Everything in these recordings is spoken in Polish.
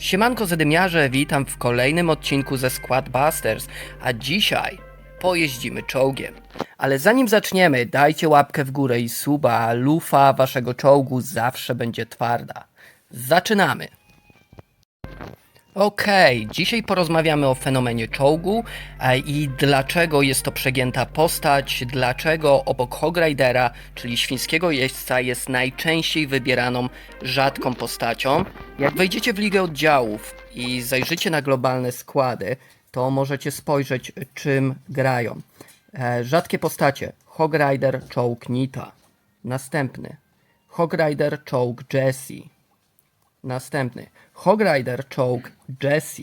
Siemanko Zadymiarze, witam w kolejnym odcinku ze Squad Busters, a dzisiaj pojeździmy czołgiem. Ale zanim zaczniemy, dajcie łapkę w górę i suba, lufa waszego czołgu zawsze będzie twarda. Zaczynamy! Okej, dzisiaj porozmawiamy o fenomenie czołgu e, i dlaczego jest to przegięta postać, dlaczego obok Hogridera, czyli świńskiego jeźdźca, jest najczęściej wybieraną rzadką postacią. Jak wejdziecie w ligę oddziałów i zajrzycie na globalne składy, to możecie spojrzeć czym grają. E, rzadkie postacie. Hogrider, czołg Nita. Następny. Hogrider, czołg Jesse. Następny. Hogrider czołg Jesse.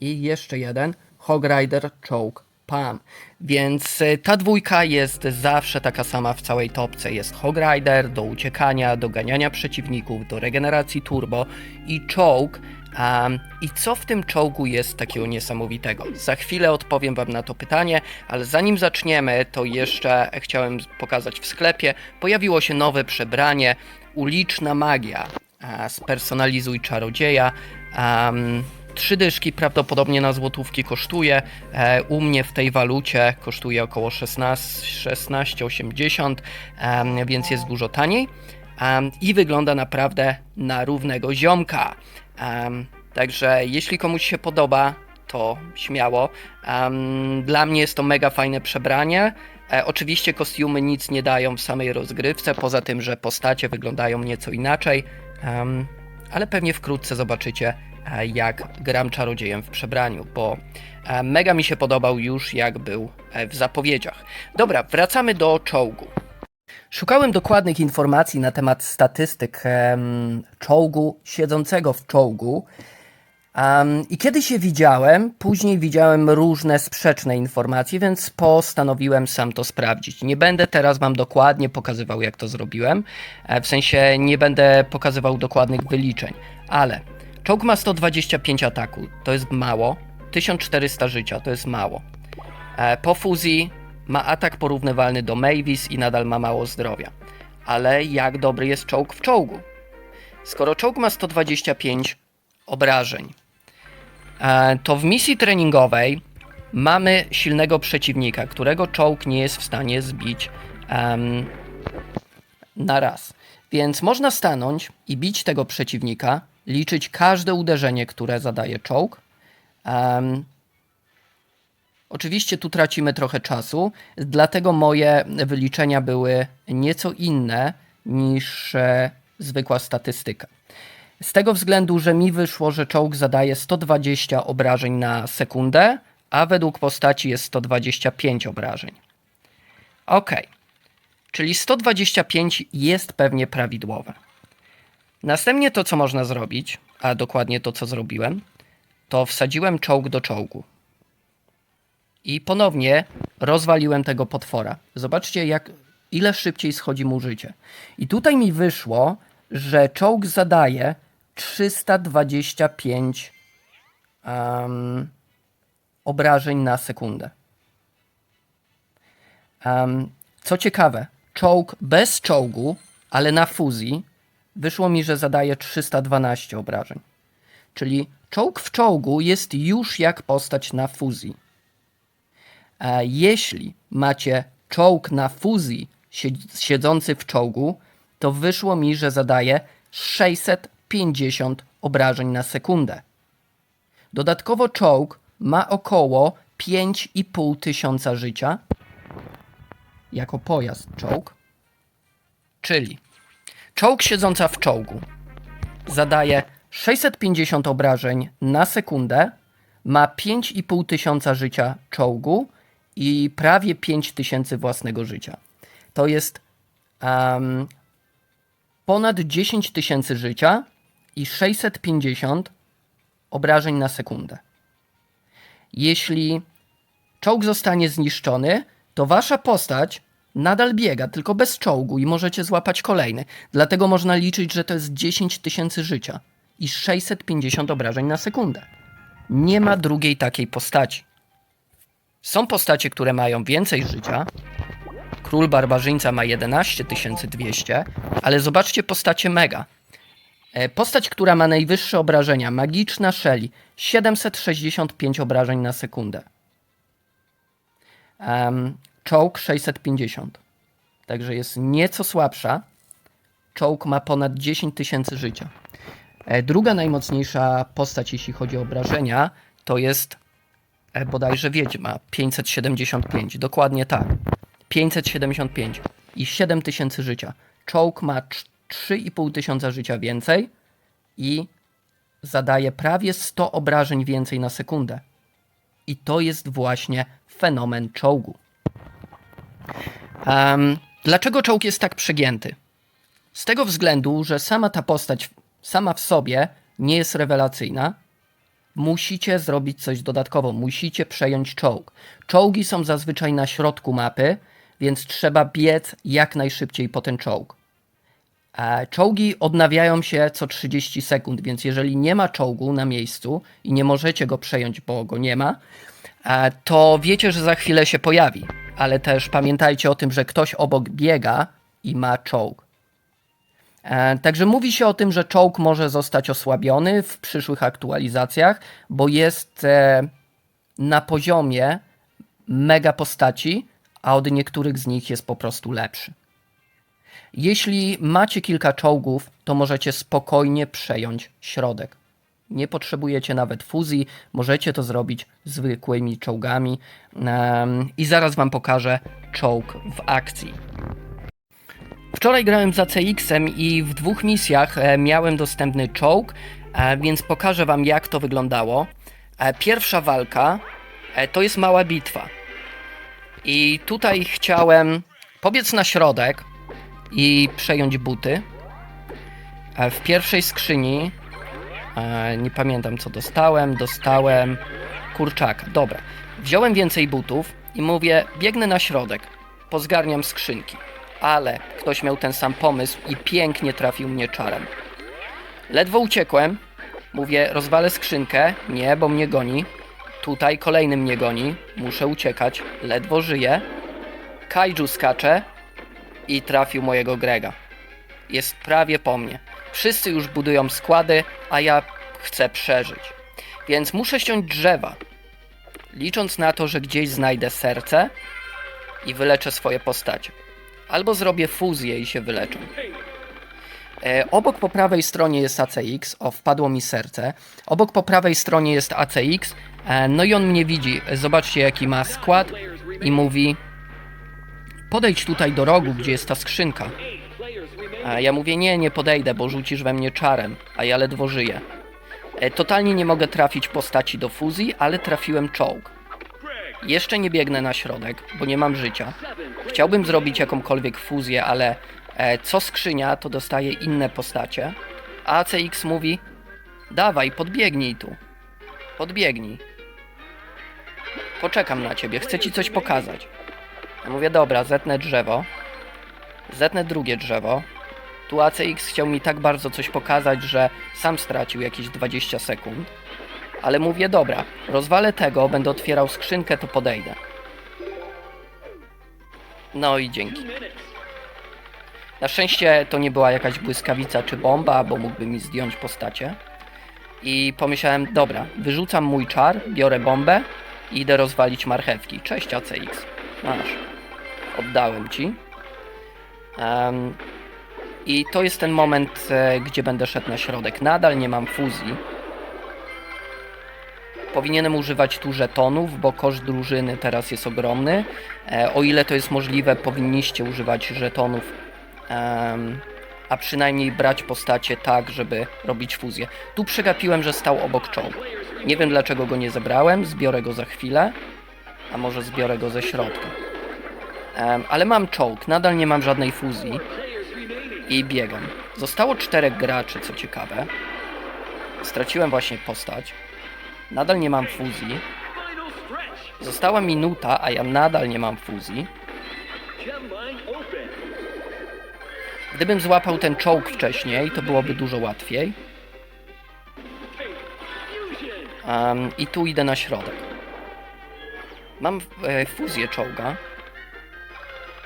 I jeszcze jeden. Hogrider czołg Pam. Więc y, ta dwójka jest zawsze taka sama w całej topce. Jest Hogrider do uciekania, do ganiania przeciwników, do regeneracji turbo i czołg. Um, I co w tym czołgu jest takiego niesamowitego? Za chwilę odpowiem Wam na to pytanie, ale zanim zaczniemy, to jeszcze chciałem pokazać w sklepie. Pojawiło się nowe przebranie Uliczna Magia. Spersonalizuj czarodzieja. Trzy dyszki prawdopodobnie na złotówki kosztuje. E, u mnie w tej walucie kosztuje około 16 16,80, em, więc jest dużo taniej. I wygląda naprawdę na równego ziomka. Także jeśli komuś się podoba, to śmiało. Dla mnie jest to mega fajne przebranie. E, oczywiście kostiumy nic nie dają w samej rozgrywce, poza tym, że postacie wyglądają nieco inaczej. Em, ale pewnie wkrótce zobaczycie, e, jak gram czarodziejem w przebraniu, bo e, mega mi się podobał już jak był e, w zapowiedziach. Dobra, wracamy do czołgu. Szukałem dokładnych informacji na temat statystyk czołgu siedzącego w czołgu. Um, I kiedyś je widziałem, później widziałem różne sprzeczne informacje, więc postanowiłem sam to sprawdzić. Nie będę teraz Wam dokładnie pokazywał, jak to zrobiłem, e, w sensie nie będę pokazywał dokładnych wyliczeń, ale czołg ma 125 ataku, to jest mało, 1400 życia, to jest mało. E, Po fuzji ma atak porównywalny do Mavis i nadal ma mało zdrowia. Ale jak dobry jest czołg w czołgu? Skoro czołg ma 125 obrażeń, to w misji treningowej mamy silnego przeciwnika, którego czołg nie jest w stanie zbić em, na raz. Więc można stanąć i bić tego przeciwnika, liczyć każde uderzenie, które zadaje czołg. Em, Oczywiście tu tracimy trochę czasu, dlatego moje wyliczenia były nieco inne niż e, zwykła statystyka. Z tego względu, że mi wyszło, że czołg zadaje 120 obrażeń na sekundę, a według postaci jest 125 obrażeń. Ok, czyli 125 jest pewnie prawidłowe. Następnie to, co można zrobić, a dokładnie to, co zrobiłem, to wsadziłem czołg do czołgu. I ponownie rozwaliłem tego potwora. Zobaczcie, jak ile szybciej schodzi mu życie. I tutaj mi wyszło, że czołg zadaje 325 em, obrażeń na sekundę. Em, co ciekawe, czołg bez czołgu, ale na fuzji, wyszło mi, że zadaje 312 obrażeń. Czyli czołg w czołgu jest już jak postać na fuzji. A jeśli macie czołg na fuzji siedz- siedzący w czołgu, to wyszło mi, że zadaje 650 obrażeń na sekundę. Dodatkowo czołg ma około 5,5 tysiąca życia jako pojazd czołg. Czyli czołg siedząca w czołgu zadaje 650 obrażeń na sekundę, ma 5,5 tysiąca życia czołgu i prawie 5 tysięcy własnego życia. To jest em, ponad 10 tysięcy życia i 650 obrażeń na sekundę. Jeśli czołg zostanie zniszczony, to wasza postać nadal biega, tylko bez czołgu i możecie złapać kolejny. Dlatego można liczyć, że to jest 10 tysięcy życia i 650 obrażeń na sekundę. Nie ma drugiej takiej postaci. Są postacie, które mają więcej życia. Król Barbarzyńca ma 11 200, ale zobaczcie postacie Mega. E, Postać, która ma najwyższe obrażenia, magiczna Shelly, 765 obrażeń na sekundę. Um, czołg 650. Także jest nieco słabsza. Czołg ma ponad 10 tysięcy życia. E, Druga najmocniejsza postać, jeśli chodzi o obrażenia, to jest e, bodajże Wiedźma 575. Dokładnie tak. 575 i 7 tysięcy życia. Czołg ma 3,5 tysiąca życia więcej i zadaje prawie 100 obrażeń więcej na sekundę. I to jest właśnie fenomen czołgu. Em, dlaczego czołg jest tak przegięty? Z tego względu, że sama ta postać sama w sobie nie jest rewelacyjna, musicie zrobić coś dodatkowo, musicie przejąć czołg. Czołgi są zazwyczaj na środku mapy, więc trzeba biec jak najszybciej po ten czołg. E, Czołgi odnawiają się co 30 sekund, więc jeżeli nie ma czołgu na miejscu i nie możecie go przejąć, bo go nie ma, e, to wiecie, że za chwilę się pojawi. Ale też pamiętajcie o tym, że ktoś obok biega i ma czołg. E, Także mówi się o tym, że czołg może zostać osłabiony w przyszłych aktualizacjach, bo jest na poziomie mega postaci, a od niektórych z nich jest po prostu lepszy. Jeśli macie kilka czołgów, to możecie spokojnie przejąć środek. Nie potrzebujecie nawet fuzji, możecie to zrobić zwykłymi czołgami. I zaraz Wam pokażę czołg w akcji. Wczoraj grałem za CX-em i w dwóch misjach e, miałem dostępny czołg, e, więc pokażę Wam jak to wyglądało. E, Pierwsza walka to jest mała bitwa. I tutaj chciałem pobiec na środek i przejąć buty. E, W pierwszej skrzyni e, nie pamiętam co dostałem, dostałem kurczaka. Dobra, wziąłem więcej butów i mówię, biegnę na środek, pozgarniam skrzynki. Ale ktoś miał ten sam pomysł i pięknie trafił mnie czarem. Ledwo uciekłem, mówię, rozwalę skrzynkę, nie, bo mnie goni. Tutaj kolejny mnie goni, muszę uciekać, ledwo żyję. Kaiju skacze i trafił mojego Grega. Jest prawie po mnie. Wszyscy już budują składy, a ja chcę przeżyć. Więc muszę ściąć drzewa. Licząc na to, że gdzieś znajdę serce i wyleczę swoje postacie. Albo zrobię fuzję i się wyleczę. E, obok po prawej stronie jest ACX. O, wpadło mi serce. Obok po prawej stronie jest ACX. E, no i on mnie widzi. Zobaczcie, jaki ma skład. I mówi: Podejdź tutaj do rogu, gdzie jest ta skrzynka. A ja mówię: Nie, nie podejdę, bo rzucisz we mnie czarem, a ja ledwo żyję. E, totalnie nie mogę trafić postaci do fuzji, ale trafiłem czołg. Jeszcze nie biegnę na środek, bo nie mam życia. Chciałbym zrobić jakąkolwiek fuzję, ale e, co skrzynia, to dostaje inne postacie. A ACX mówi: Dawaj, podbiegnij tu. Podbiegnij. Poczekam na ciebie, chcę ci coś pokazać. Mówię: Dobra, zetnę drzewo. Zetnę drugie drzewo. Tu ACX chciał mi tak bardzo coś pokazać, że sam stracił jakieś 20 sekund. Ale mówię: Dobra, rozwalę tego, będę otwierał skrzynkę, to podejdę. No i dzięki. Na szczęście to nie była jakaś błyskawica czy bomba, bo mógłby mi zdjąć postacie. I pomyślałem, dobra, wyrzucam mój czar, biorę bombę i idę rozwalić marchewki. Cześć ACX. Masz. Oddałem ci. Em, I to jest ten moment, e, gdzie będę szedł na środek. Nadal nie mam fuzji. Powinienem używać tu żetonów, bo koszt drużyny teraz jest ogromny. E, o ile to jest możliwe, powinniście używać żetonów, em, a przynajmniej brać postacie tak, żeby robić fuzję. Tu przegapiłem, że stał obok czołg. Nie wiem dlaczego go nie zebrałem, zbiorę go za chwilę, a może zbiorę go ze środka. Ale mam czołg, nadal nie mam żadnej fuzji i biegam. Zostało czterech graczy, co ciekawe. Straciłem właśnie postać. Nadal nie mam fuzji. Została minuta, a ja nadal nie mam fuzji. Gdybym złapał ten czołg wcześniej, to byłoby dużo łatwiej. Em, I tu idę na środek. Mam e, fuzję czołga,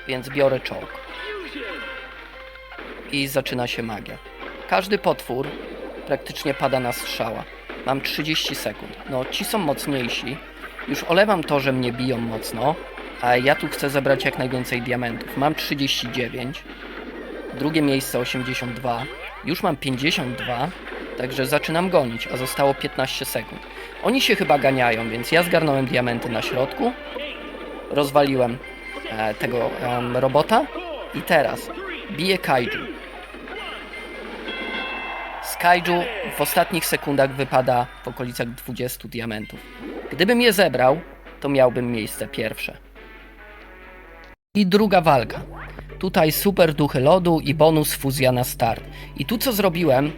więc biorę czołg. I zaczyna się magia. Każdy potwór praktycznie pada na strzała. Mam 30 sekund. No, ci są mocniejsi. Już olewam to, że mnie biją mocno, a ja tu chcę zebrać jak najwięcej diamentów. Mam 39. Drugie miejsce 82. Już mam 52. Także zaczynam gonić, a zostało 15 sekund. Oni się chyba ganiają, więc ja zgarnąłem diamenty na środku. Rozwaliłem tego em, robota. I teraz biję kaiju. Z kaiju w ostatnich sekundach wypada w okolicach 20 diamentów. Gdybym je zebrał, to miałbym miejsce pierwsze. I druga walka. Tutaj super duchy lodu i bonus fuzja na start. I tu co zrobiłem,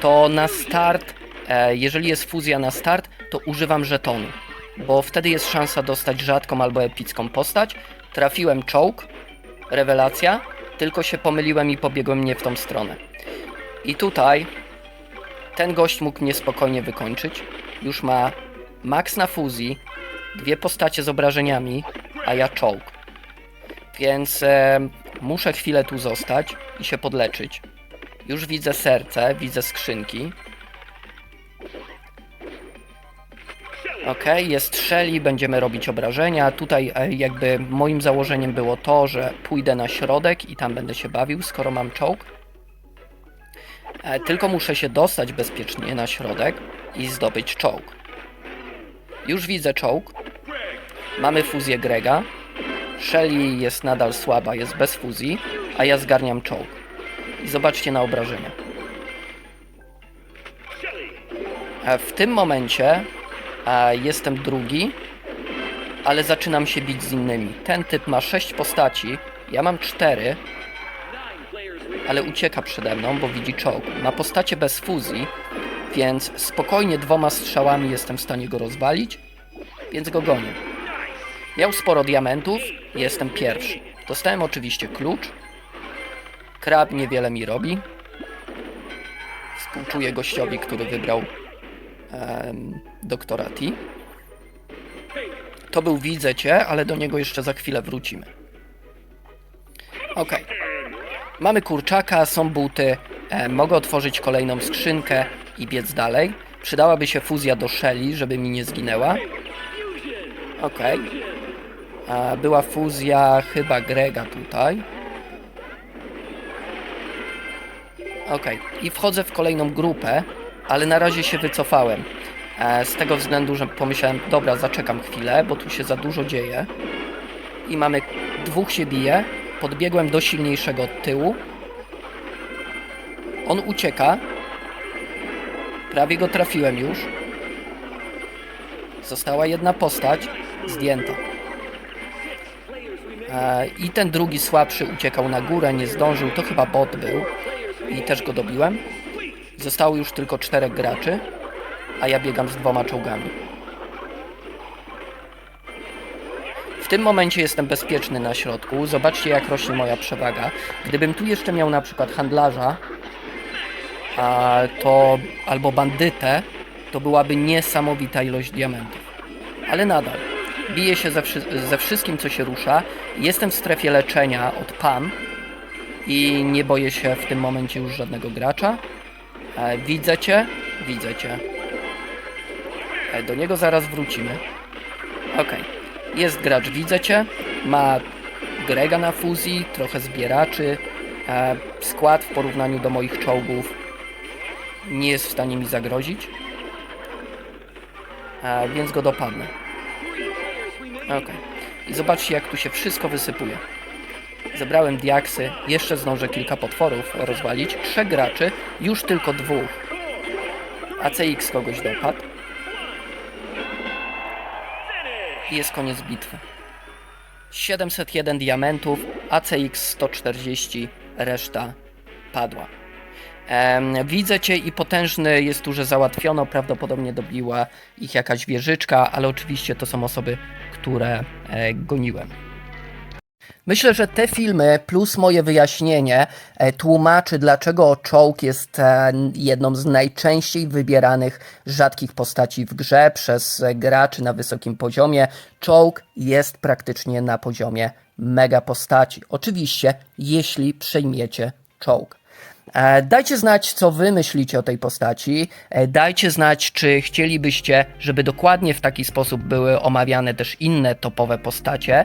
to na start, e, jeżeli jest fuzja na start, to używam żetonu. Bo wtedy jest szansa dostać rzadką albo epicką postać. Trafiłem czołg, rewelacja, tylko się pomyliłem i pobiegłem nie w tą stronę. I tutaj ten gość mógł mnie spokojnie wykończyć. Już ma max na fuzji, dwie postacie z obrażeniami, a ja czołg. Więc e, muszę chwilę tu zostać i się podleczyć. Już widzę serce, widzę skrzynki. Ok, jest strzeli, będziemy robić obrażenia. Tutaj e, jakby moim założeniem było to, że pójdę na środek i tam będę się bawił, skoro mam czołg. E, Tylko muszę się dostać bezpiecznie na środek i zdobyć czołg. Już widzę czołg. Mamy fuzję Grega. Shelly jest nadal słaba, jest bez fuzji, a ja zgarniam czołg. I zobaczcie na obrażenia. E, W tym momencie e, jestem drugi, ale zaczynam się bić z innymi. Ten typ ma 6 postaci, ja mam 4, ale ucieka przede mną, bo widzi czołg. Ma postacie bez fuzji, więc spokojnie dwoma strzałami jestem w stanie go rozwalić, więc go gonię. Miał sporo diamentów, jestem pierwszy. Dostałem oczywiście klucz. Krab niewiele mi robi. Współczuję gościowi, który wybrał doktora T. To był Widzę Cię, ale do niego jeszcze za chwilę wrócimy. Ok. Mamy kurczaka, są buty. Mogę otworzyć kolejną skrzynkę i biec dalej. Przydałaby się fuzja do Shelly, żeby mi nie zginęła. Ok. Była fuzja chyba Grega tutaj. Ok, i wchodzę w kolejną grupę, ale na razie się wycofałem. E, z tego względu, że pomyślałem, dobra, zaczekam chwilę, bo tu się za dużo dzieje. I mamy dwóch się bije. Podbiegłem do silniejszego od tyłu. On ucieka. Prawie go trafiłem już. Została jedna postać zdjęta. E, I ten drugi słabszy uciekał na górę, nie zdążył, to chyba bot był. I też go dobiłem. Zostało już tylko czterech graczy, a ja biegam z dwoma czołgami. W tym momencie jestem bezpieczny na środku. Zobaczcie jak rośnie moja przewaga. Gdybym tu jeszcze miał na przykład handlarza, a to albo bandytę, to byłaby niesamowita ilość diamentów. Ale nadal. Biję się ze, wszy- ze wszystkim, co się rusza. Jestem w strefie leczenia od PAM i nie boję się w tym momencie już żadnego gracza. E, widzę cię, widzę cię. E, do niego zaraz wrócimy. Okej. Jest gracz, widzę cię. Ma Grega na fuzji, trochę zbieraczy. E, skład w porównaniu do moich czołgów nie jest w stanie mi zagrozić. E, więc go dopadnę. Okej. I zobaczcie jak tu się wszystko wysypuje. Zebrałem diaksy, jeszcze zdążę kilka potworów rozwalić. Trzech graczy, już tylko dwóch. ACX kogoś dopadł. I jest koniec bitwy. 701 diamentów, ACX 140, reszta padła. Widzę cię i potężny jest tu, że załatwiono, prawdopodobnie dobiła ich jakaś wieżyczka, ale oczywiście to są osoby, które e, goniłem. Myślę, że te filmy plus moje wyjaśnienie e, tłumaczy, dlaczego czołg jest e, jedną z najczęściej wybieranych rzadkich postaci w grze przez e, graczy na wysokim poziomie. Czołg jest praktycznie na poziomie mega postaci. Oczywiście, jeśli przejmiecie czołg. Dajcie znać, co wy myślicie o tej postaci. Dajcie znać, czy chcielibyście, żeby dokładnie w taki sposób były omawiane też inne topowe postacie.